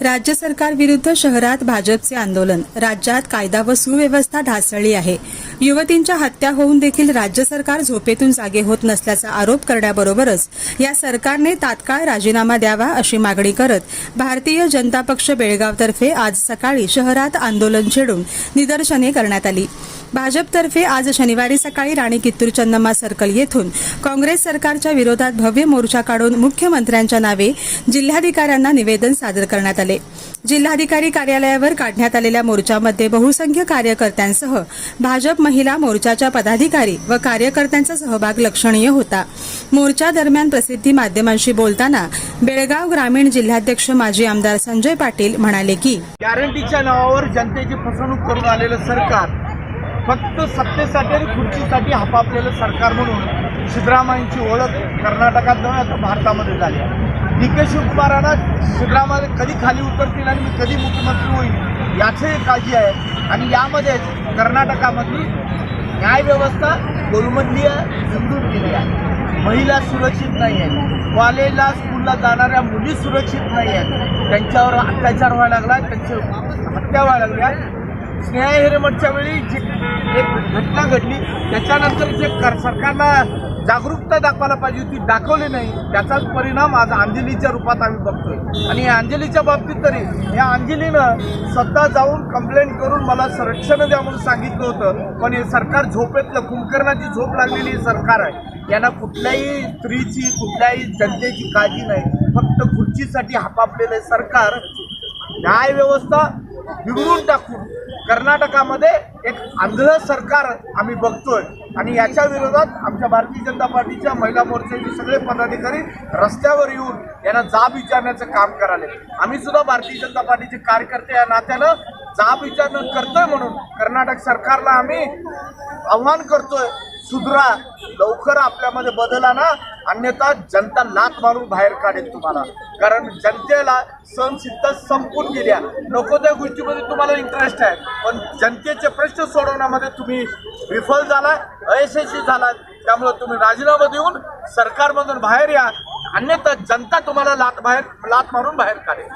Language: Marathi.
राज्य सरकार विरुद्ध शहरात भाजपचे आंदोलन. राज्यात कायदा व सुव्यवस्था ढासळली आहे. युवतींच्या हत्या होऊन देखील राज्य सरकार झोपेतून जागे होत नसल्याचा आरोप करण्याबरोबरच या सरकारने तात्काळ राजीनामा द्यावा अशी मागणी करत भारतीय जनता पक्ष बेळगावतर्फे आज सकाळी शहरात आंदोलन छेडून निदर्शने करण्यात आली. भाजपतर्फे आज शनिवारी सकाळी राणी कित्तूर चन्नम्मा सर्कल येथून काँग्रेस सरकारच्या विरोधात भव्य मोर्चा काढून मुख्यमंत्र्यांच्या नावे जिल्हाधिकाऱ्यांना निवेदन सादर करण्यात आले. जिल्हाधिकारी कार्यालयावर काढण्यात आलेल्या मोर्चामध्ये बहुसंख्य कार्यकर्त्यांसह भाजप महिला मोर्चाच्या पदाधिकारी व कार्यकर्त्यांचा सहभाग लक्षणीय होता. मोर्चा दरम्यान प्रसिद्धी माध्यमांशी बोलताना बेळगाव ग्रामीण जिल्हाध्यक्ष माजी आमदार संजय पाटील म्हणाले की गॅरंटीच्या नावावर जनतेची फसवणूक करून आलेलं सरकार फक्त सत्तेसाठी आणि खुर्चीसाठी हपापलेलं सरकार म्हणून सिद्धरामांची ओळख कर्नाटकात भारतामध्ये झाली. डी के शिवकुमारांना सिद्धरामय्या कधी खाली उतरतील आणि मी कधी मुख्यमंत्री होईल याचीही काळजी आहे. आणि यामध्येच कर्नाटकामधली न्यायव्यवस्था गोलमंदी आहे समजून गेली आहे. महिला सुरक्षित नाही आहेत. कॉलेजला स्कूलला जाणाऱ्या मुली सुरक्षित नाही आहेत. त्यांच्यावर अत्याचार व्हायला लागला त्यांची हत्या व्हायला लागल्या स्नेहा हिरेमठच्या वेळी जी एक घटना घडली त्याच्यानंतर जे कर सरकारला जागरूकता दाखवायला पाहिजे होती दाखवली नाही. त्याचाच परिणाम आज अंजलीच्या रूपात आम्ही बघतोय. आणि या अंजलीच्या बाबतीत तरी या अंजलीनं स्वतः जाऊन कंप्लेंट करून मला संरक्षण द्या म्हणून सांगितलं होतं. पण हे सरकार झोपेतलं कुंभकर्णाची झोप लागलेली सरकार आहे. यांना कुठल्याही स्त्रीची कुठल्याही जनतेची काळजी नाही. फक्त खुर्चीसाठी हापापलेलं सरकार. न्यायव्यवस्था बिघडून टाकून कर्नाटकामध्ये एक आंध्र सरकार आम्ही बघतोय. आणि याच्या विरोधात आमच्या भारतीय जनता पार्टीच्या महिला मोर्चाचे सगळे पदाधिकारी रस्त्यावर येऊन यांना जाब विचारण्याचं काम कराले आम्ही सुद्धा भारतीय जनता पार्टीचे कार्यकर्ते या नात्यानं जाब विचारणं करतोय म्हणून कर्नाटक सरकारला आम्ही आव्हान करतोय सुधरा लवकर आपल्यामध्ये बदल आणा. अन्यथा जनता लात मारून बाहेर काढेल तुम्हाला. कारण जनतेला सणसिद्ध संपून गेल्या नको त्या गोष्टीमध्ये तुम्हाला इंटरेस्ट आहे. पण जनतेचे प्रश्न सोडवण्यामध्ये तुम्ही विफल झाला अयशस्वी झाला त्यामुळे तुम्ही राजीनामा देऊन सरकारमधून बाहेर या. अन्यथा जनता तुम्हाला लात बाहेर लात मारून बाहेर काढेल.